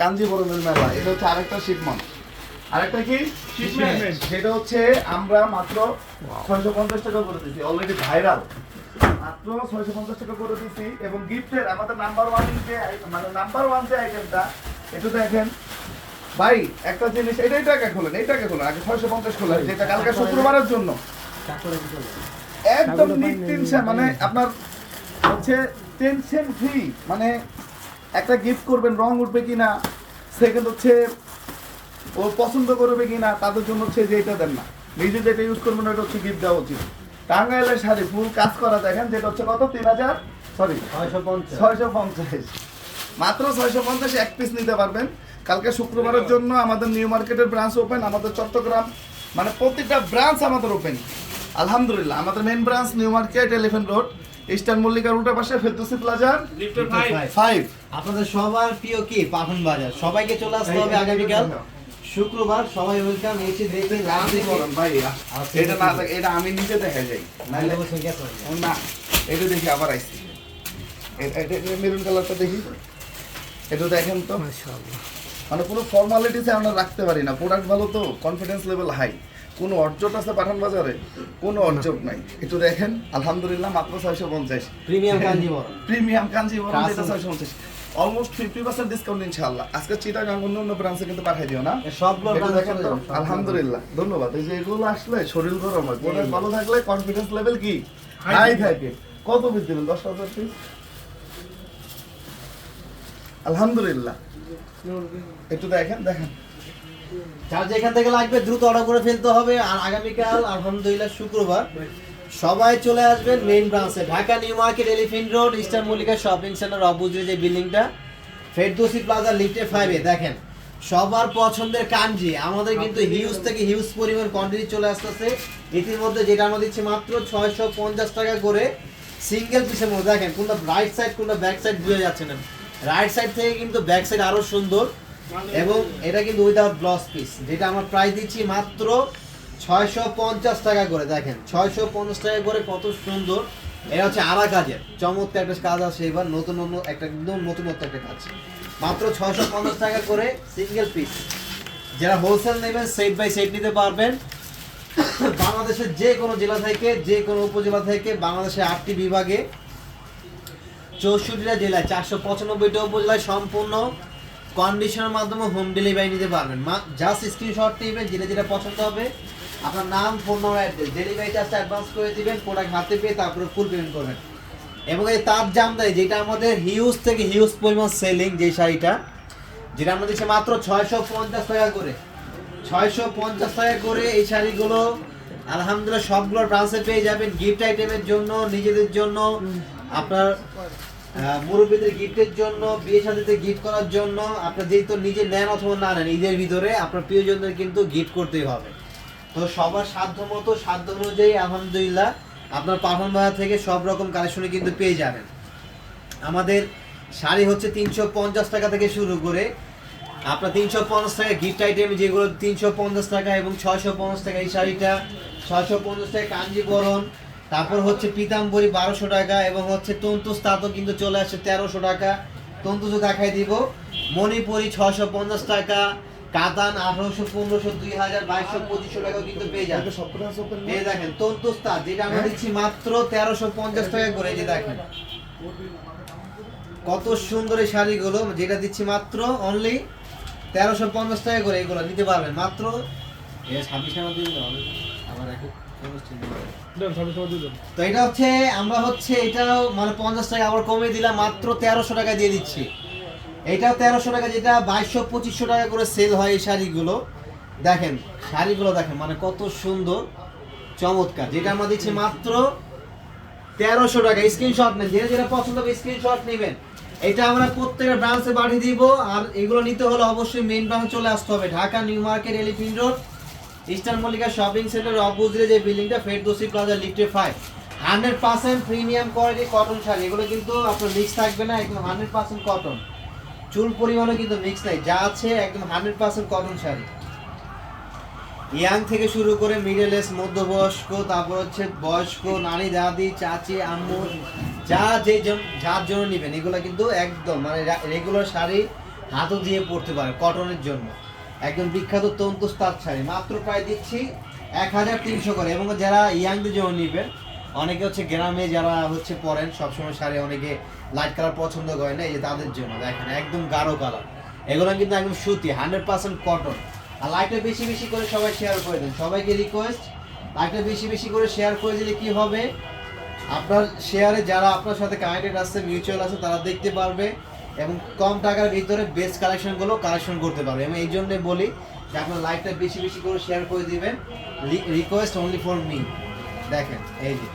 কাঞ্জিবরমের মেলা এটা হচ্ছে আরেকটা শিপমন আরেকটা কি? সেটা হচ্ছে আমরা মাত্র ছয়শো পঞ্চাশ টাকা করে দিচ্ছি অলরেডি ভাইরাল মাত্র ছয়শো পঞ্চাশ টাকা করে দিচ্ছি এবং গিফটের আমাদের নাম্বার ওয়ান যে মানে নাম্বার ওয়ান যে আইটেমটা দেখেন। ভাই একটা জিনিস এটা এটাকে খোলেন এটাকে খোলেন আগে ছয়শো পঞ্চাশ খোলেন যেটা কালকে শুক্রবারের জন্য। একদম নিট টেনশন মানে আপনার হচ্ছে টেনশন ফ্রি মানে একটা গিফট করবেন রং উঠবে কিনা সেকেন্ড হচ্ছে ও পছন্দ করবে কিনা তাদের জন্য হচ্ছে যে এটা দেন না। নিজে যেটা ইউজ করবেন ওটা হচ্ছে গিফট দেওয়া উচিত। টাঙ্গাইলের শাড়ি ফুল কাজ করা দেখেন যেটা হচ্ছে কত? তিন হাজার সরি ছয়শো পঞ্চাশ। মাত্র ছয়শো পঞ্চাশ এক পিস নিতে পারবেন। কালকে শুক্রবারের জন্য আমাদের নিউ মার্কেটের ব্রাঞ্চ ওপেন আমাদের চট্টগ্রাম মানে প্রতিটা ব্রাঞ্চ আমাদের ওপেন আলহামদুলিল্লাহ আমাদের main branch New Market Elephant Road Eastern মল্লিকার উল্টা পাশে ফেরদৌসি প্লাজার লিফটের ভাই ফাইভ আপনাদের সবার প্রিয় কি? পাখন বাজার। সবাইকে চলে আসতে হবে আগামীকাল। শুক্রবার সবাই ওয়েলকাম এসে দেখে লাভ দেখে ভাই এটা না এটা আমি নিজে দেখা যাই। নাহলে না এটা দেখি আবার আইসি। এটা মেরুন কালারটা দেখি। এটা দেখেন তো। মানে কোনো ফর্মালিটিসে আমরা রাখতে পারি না। প্রোডাক্ট ভালো তো কনফিডেন্স লেভেল হাই কোনো অর্জট আছে পাঠান বাজারে? কোনো অর্জট নাই। একটু দেখেন আলহামদুলিল্লাহ মাত্র ছয়শো পঞ্চাশ। প্রিমিয়াম কাঞ্জিবরম প্রিমিয়াম কাঞ্জিবরম যেটা ছয়শো পঞ্চাশ। অলমোস্ট ফিফটি পার্সেন্ট ডিসকাউন্ট ইনশাআল্লাহ। আজকে চিটাগাং অন্য অন্য ব্রাঞ্চে কিন্তু পাঠিয়ে দিও না। সবগুলো দেখেন। আলহামদুলিল্লাহ। ধন্যবাদ। এই যে এগুলো আসলে শরীর গরম হয়। ভালো থাকলে কনফিডেন্স লেভেল কি? হাই থাকে। থাকে কত পিস দিবেন দশ হাজার পিস আলহামদুলিল্লাহ। একটু দেখেন দেখেন। যার যেখান থেকে লাগবে দ্রুত অর্ডার করে ফেলতে হবে। আর আগামীকাল আলহামদুলিল্লাহ শুক্রবার সবাই চলে আসবেন মেইন ব্রাঞ্চে Dhaka New Market Elephant Road Eastern Mallika shopping centre অপোজিটে যে বিল্ডিংটা ফেরদৌসি প্লাজা লিফটে ফাইভে দেখেন সবার পছন্দের কাঞ্জি। আমাদের কিন্তু হিউজ থেকে হিউজ পরিমাণ কোয়ান্টিটি চলে আসতেছে। ইতিমধ্যে যেটা আমরা দিচ্ছি মাত্র ছয়শো পঞ্চাশ টাকা করে সিঙ্গেল পিসের মধ্যে। দেখেন কোনটা রাইট সাইড কোনটা ব্যাক সাইড বুঝে যাচ্ছে না। রাইট সাইড থেকে কিন্তু ব্যাক সাইড আরও সুন্দর। এবং এটা কিন্তু উইদাউট ব্লাউজ পিস যেটা আমরা প্রাইস দিচ্ছি মাত্র ছয়শো পঞ্চাশ টাকা করে, দেখেন, ছয়শো পঞ্চাশ টাকা করে কত সুন্দর। এটা হচ্ছে আরা কাজের, চমৎকার একটা কাজ আছে এবার, নতুন নতুন, একটা একদম নতুনত্ব একটা কাজ। মাত্র ছয়শো পঞ্চাশ টাকা করে সিঙ্গেল পিস যারা হোলসেল নেবেন সেট বাই সেট নিতে পারবেন। বাংলাদেশের যে কোনো জেলা থেকে, যে কোনো উপজেলা থেকে, বাংলাদেশের আটটি বিভাগে চৌষট্টিটা জেলায়, চারশো পঁচানব্বইটা উপজেলায় সম্পূর্ণ কন্ডিশনের মাধ্যমে হোম ডেলিভারি নিতে পারবেন। জাস্ট স্ক্রিনশট নেবেন যেটা যেটা পছন্দ হবে। আপনার নাম ফোন নম্বর অ্যাড্রেস ডেলিভারি চার্জটা অ্যাডভান্স করে দিবেন প্রোডাক্ট হাতে পেয়ে তারপরে ফুল পেমেন্ট করবেন। এবং এই তার জামদানি যেটা আমাদের হিউজ থেকে হিউজ পরিমাণ সেলিং যে শাড়িটা, যেটা আমরা দিচ্ছি মাত্র ছয়শো পঞ্চাশ টাকা করে। ছয়শো পঞ্চাশ টাকা করে এই শাড়িগুলো, আলহামদুলিল্লাহ সবগুলো ব্রাঞ্চে পেয়ে যাবেন। গিফট আইটেমের জন্য, নিজেদের জন্য, আপনার মুরব্বীদের গিফটের জন্য, বিয়ে শাদিতে গিফট করার জন্য আপনার যেহেতু নিজে নেন অথবা না নেন, ঈদের ভিতরে আপনার প্রিয়জনদের কিন্তু গিফট করতেই হবে। তো সবার সাধ্য মতো সাধ্য অনুযায়ী আলহামদুলিল্লাহ আপনার পাঠান বাজার থেকে সব রকম কালেকশনে কিন্তু পেয়ে যাবেন। আমাদের শাড়ি হচ্ছে তিনশো পঞ্চাশ টাকা থেকে শুরু করে আপনার তিনশো পঞ্চাশ টাকা গিফট আইটেম যেগুলো তিনশো পঞ্চাশ টাকা এবং ছয়শো পঞ্চাশ টাকা এই শাড়িটা, ছয়শো পঞ্চাশ টাকা কাঞ্জিবরণ তারপর হচ্ছে পিতাম্বরী বারোশো টাকা এবং হচ্ছে তন্তুস তাঁতও কিন্তু চলে আসছে তেরোশো টাকা। তন্তুসও দেখাই দিব। মণিপুরি ছয়শো পঞ্চাশ টাকা কাতান আঠারোশো পনেরোশো দুই হাজার বাইশশো পঁচিশশো টাকাও কিন্তু পেয়ে যাবে সব এই দেখেন তন্তুস তাঁত যেটা আমরা দিচ্ছি মাত্র তেরোশো পঞ্চাশ টাকা করে যে দেখেন। কত সুন্দর এই শাড়িগুলো যেটা দিচ্ছি মাত্র অনলি তেরোশো পঞ্চাশ টাকা করে এগুলো নিতে পারবেন। মাত্র ছাব্বিশ টাকা দিন আমার এখন তো এটা হচ্ছে, আমরা হচ্ছে এটাও মানে পঞ্চাশ টাকা আবার কমিয়ে দিলাম, মাত্র তেরোশো টাকা দিয়ে দিচ্ছি। এটাও তেরোশো টাকা, যেটা বাইশশো, পঁচিশশো টাকা করে সেল হয় এই শাড়িগুলো। দেখেন শাড়িগুলো দেখেন মানে কত সুন্দর, চমৎকার। যেটা আমরা দিচ্ছি মাত্র তেরোশো টাকা। স্ক্রিনশট নেন, যেটা যেটা পছন্দ হবে স্ক্রিনশট নেবেন। এটা আমরা প্রত্যেকটা ব্রাঞ্চে পাঠিয়ে দিব, আর এগুলো নিতে হলে অবশ্যই মেইন ব্রাঞ্চে চলে আসতে হবে। Dhaka New Market elephant Road Eastern Mallika shopping centre অপোজিটে যে বিল্ডিংটা, ফেরদোসি প্লাজা, লিফটে five hundred percent premium quality cotton sari. এগুলো কিন্তু আপনার মিক্স থাকবে না, একদম হান্ড্রেড পার্সেন্ট কটন চুল পরিমাণও কিন্তু মিক্স নাই, যা আছে একদম hundred percent cotton sari. Young থেকে শুরু করে মিডল এজ মধ্যবয়স্ক, তারপর হচ্ছে বয়স্ক, নানি, দাদি, চাচি, আম্মু, যা যে যার জন্য নেবেন, এগুলো কিন্তু একদম মানে রেগুলার শাড়ি হাতও দিয়ে পড়তে পারে কটনের জন্য। একদম বিখ্যাত তন্তু তাঁত শাড়ি মাত্র প্রায় দিচ্ছি এক হাজার তিনশো করে। এবং যারা ইয়াংদের জন্য নিবেন অনেকে হচ্ছে গ্রামে যারা হচ্ছে পরেন সবসময় শাড়ি অনেকে লাইট কালার পছন্দ করে না, এই যে তাদের জন্য দেখেন, একদম গাঢ় কালার এগুলো কিন্তু একদম সুতি হান্ড্রেড পার্সেন্ট কটন আর লাইটটা বেশি বেশি করে সবাই শেয়ার করে দেন। সবাইকে রিকোয়েস্ট লাইটটা বেশি বেশি করে শেয়ার করে দিলে কি হবে? আপনার শেয়ারে যারা আপনার সাথে কানেক্টেড আছে মিউচুয়াল আছে, তারা দেখতে পারবে। এবং কম টাকার ভিতরে বেস্ট কালেকশনগুলো কালেকশন করতে পারবে। এবং এই জন্য বলি যে আপনার লাইকটা বেশি বেশি করে শেয়ার করে দিবেন। রিকোয়েস্ট অনলি ফর মি দেখেন, এই যে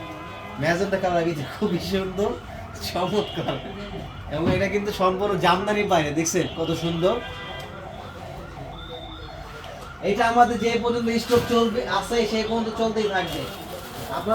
ম্যাজেন্টা কালার ভিতরে খুবই সুন্দর, চমৎকার। এবং এটা কিন্তু সম্পূর্ণ জামদানি বাইরে দেখছেন কত সুন্দর। এটা আমাদের যে পর্যন্ত স্টক চলবে, আছে সেই পর্যন্ত চলতেই থাকবে। আপনার